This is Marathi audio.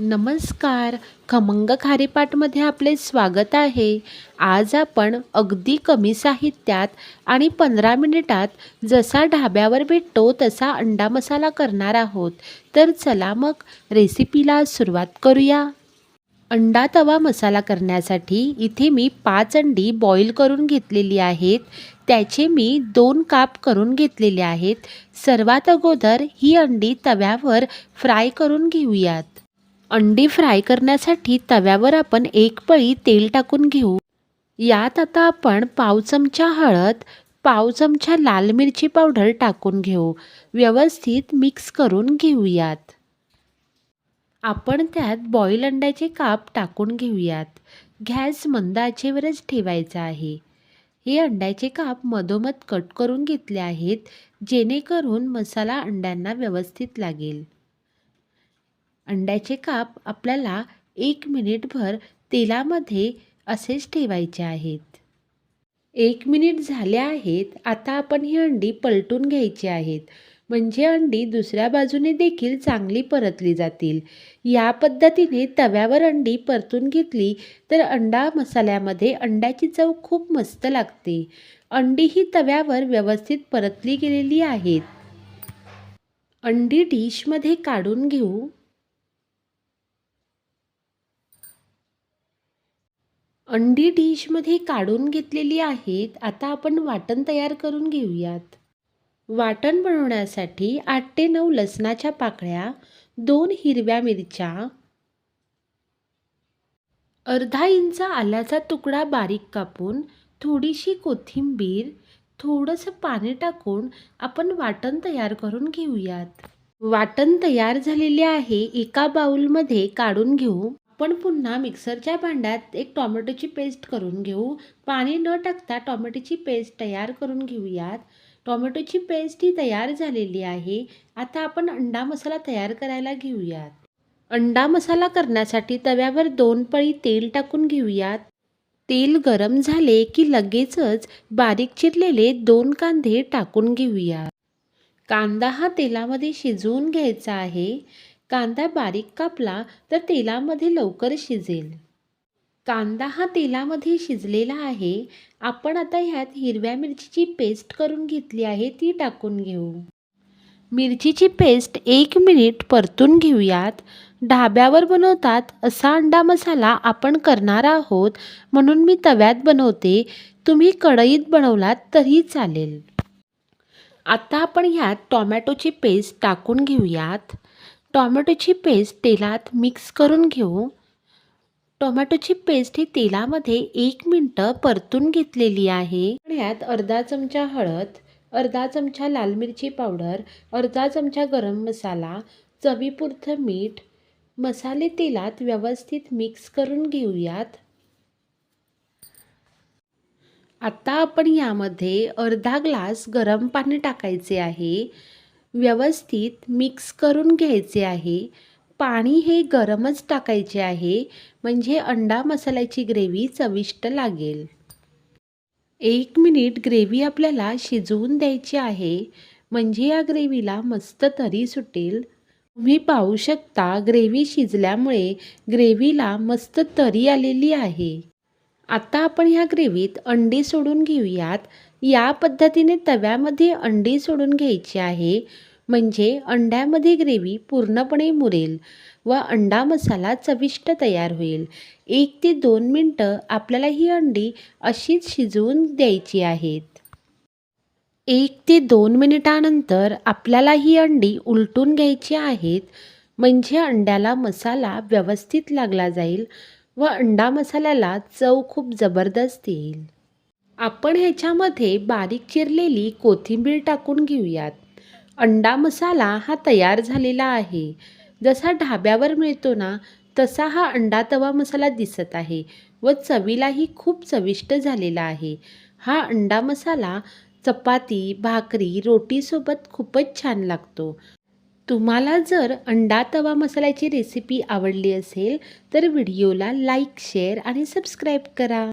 नमस्कार. खमंग खारीपाटमध्ये आपले स्वागत आहे. आज आपण अगदी कमी साहित्यात आणि पंधरा मिनिटात जसा ढाब्यावर भेटतो तसा अंडा मसाला करणार आहोत. तर चला मग रेसिपीला सुरुवात करूया. अंडा तवा मसाला करण्यासाठी इथे मी पाच अंडी बॉईल करून घेतलेली आहेत. त्याचे मी दोन काप करून घेतलेले आहेत. सर्वात अगोदर ही अंडी तव्यावर फ्राय करून घेऊयात. अंडी फ्राय करण्यासाठी तव्यावर आपण एक पळी तेल टाकून घेऊ. यात आता आपण पाव चमचा हळद पाव चमचा लाल मिरची पावडर टाकून घेऊ. व्यवस्थित मिक्स करून घेऊयात. आपण त्यात बॉईल अंड्याचे काप टाकून घेऊयात. गॅस मंद आचेवरच ठेवायचा आहे. हे अंड्याचे काप मधोमध कट करून घेतले आहेत जेणेकरून मसाला अंड्यांना व्यवस्थित लागेल. अंड्याचे काप आपल्याला एक मिनिटभर तेलामध्ये असेच ठेवायचे आहेत. एक मिनिट झाले आहेत आता आपण ही अंडी पलटून घ्यायची आहेत. म्हणजे अंडी दुसऱ्या बाजूने देखील चांगली परतली जातील. या पद्धतीने तव्यावर अंडी परतून घेतली तर अंडा मसाल्यामध्ये अंड्याची चव खूप मस्त लागते. अंडी ही तव्यावर व्यवस्थित परतली गेलेली आहेत. अंडी डिशमध्ये काढून घेऊ. अंडी डिशमध्ये काढून घेतलेली आहेत आता आपण वाटण तयार करून घेऊयात. वाटण बनवण्यासाठी आठ ते नऊ लसणाच्या पाकळ्या दोन हिरव्या मिरच्या अर्धा इंच आल्याचा तुकडा बारीक कापून थोडीशी कोथिंबीर थोडंसं पाणी टाकून आपण वाटण तयार करून घेऊयात. वाटण तयार झालेले आहे एका बाऊलमध्ये काढून घेऊ. आपण पुन्हा मिक्सरच्या भांड्यात एक टॉमॅटोची पेस्ट करून घेऊ. पाणी न टाकता टॉमॅटोची पेस्ट तयार करून घेऊयात. टॉमॅटोची पेस्ट ही तयार झालेली आहे. आता आपण अंडा मसाला तयार करायला घेऊयात. अंडा मसाला करण्यासाठी तव्यावर दोन पळी तेल टाकून घेऊयात. तेल गरम झाले की लगेचच बारीक चिरलेले दोन कांदे टाकून घेऊयात. कांदा हा तेलामध्ये शिजवून घ्यायचा आहे. कांदा बारीक कापला तर तेलामध्ये लवकर शिजेल. कांदा हा तेलामध्ये शिजलेला आहे. आपण आता ह्यात हिरव्या मिरचीची पेस्ट करून घेतली आहे ती टाकून घेऊ. मिरचीची पेस्ट एक मिनिट परतून घेऊयात. ढाब्यावर बनवतात असा अंडा मसाला आपण करणार आहोत म्हणून मी तव्यात बनवते. तुम्ही कढईत बनवलात तरी चालेल. आता आपण ह्यात टॉमॅटोची पेस्ट टाकून घेऊयात. टॉमॅटोची पेस्ट तेलात मिक्स करून घेऊ. टोमॅटोची पेस्ट ही तेलामध्ये एक मिनटं परतून घेतलेली आहे. यात अर्धा चमचा हळद अर्धा चमचा लाल मिरची पावडर अर्धा चमचा गरम मसाला चवीपुरतं मीठ मसाले तेलात व्यवस्थित मिक्स करून घेऊयात. आता आपण यामध्ये अर्धा ग्लास गरम पाणी टाकायचे आहे. व्यवस्थित मिक्स करून घ्यायचे आहे. पाणी हे गरमच टाकायचे आहे म्हणजे अंडा मसाल्याची ग्रेव्ही चविष्ट लागेल. एक मिनिट ग्रेव्ही आपल्याला शिजवून द्यायची आहे म्हणजे या ग्रेव्हीला मस्त तरी सुटेल. तुम्ही पाहू शकता ग्रेव्ही शिजल्यामुळे ग्रेव्हीला मस्त तरी आलेली आहे. आता आपण ह्या ग्रेव्हीत अंडी सोडून घेऊयात. या पद्धतीने तव्यामध्ये अंडी सोडून घ्यायची आहे. म्हणजे अंड्यामध्ये ग्रेव्ही पूर्णपणे मुरेल व अंडा मसाला चविष्ट तयार होईल. एक ते दोन मिनटं आपल्याला ही अंडी अशीच शिजवून द्यायची आहेत. एक ते दोन मिनिटानंतर आपल्याला ही अंडी उलटून घ्यायची आहेत. म्हणजे अंड्याला मसाला व्यवस्थित लागला जाईल व अंडा मसाल्याला चव खूप जबरदस्त येईल. आपण ह्याच्यामध्ये बारीक चिरलेली कोथिंबीर टाकून घेऊयात. अंडा मसाला हा तयार झालेला आहे. जसा ढाब्यावर मिळतो ना तसा हा अंडा तवा मसाला दिसत आहे व चवीलाही खूप चविष्ट झालेला आहे. हा अंडा मसाला चपाती भाकरी रोटीसोबत खूपच छान लागतो. तुम्हाला जर अंडा तवा मसाल्याची रेसिपी आवडली असेल तर व्हिडिओला लाईक शेअर आणि सबस्क्राईब करा.